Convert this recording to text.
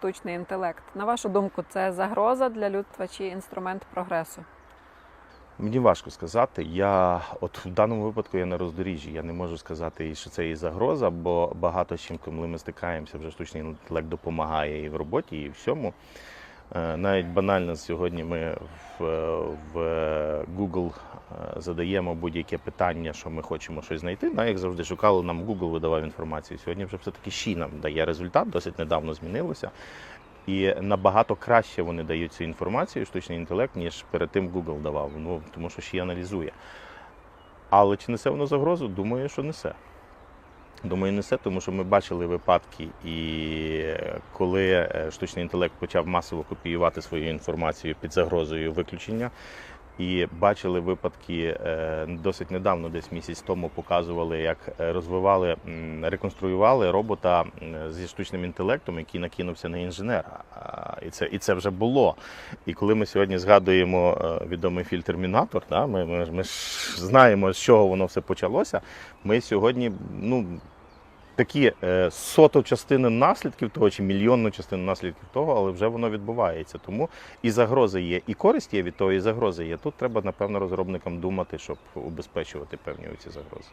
штучний інтелект. На вашу думку, це загроза для людства чи інструмент прогресу? Мені важко сказати. Я от в даному випадку я на роздоріжжі. Я не можу сказати, що це і загроза, бо багато чим, коли ми стикаємося, вже штучний інтелект допомагає і в роботі, і в всьому. Е, Навіть банально сьогодні ми в, в Google е, задаємо будь-яке питання, що ми хочемо щось знайти. Ну, як завжди шукали, нам Google видавав інформацію. Сьогодні вже все-таки Ші нам дає результат, досить недавно змінилося. І набагато краще вони дають цю інформацію, штучний інтелект, ніж перед тим Google давав. Ну тому що ще аналізує. Але чи несе воно загрозу? Думаю, що несе. Думаю, несе, тому що ми бачили випадки, і коли е, штучний інтелект почав масово копіювати свою інформацію під загрозою виключення. І бачили випадки е, досить недавно, десь місяць тому показували, як е, розвивали, реконструювали робота зі штучним інтелектом, який накинувся на інженера. І це, і це вже було. І коли ми сьогодні згадуємо е, відомий фільм Термінатор, да, ми, ми, ми ж знаємо, з чого воно все почалося. Ми сьогодні, ну. Такі е, соту частини наслідків того, чи мільйонну частину наслідків того, але вже воно відбувається. Тому і загрози є, і користь є від того, і загрози є. Тут треба, напевно, розробникам думати, щоб убезпечувати певні ці загрози.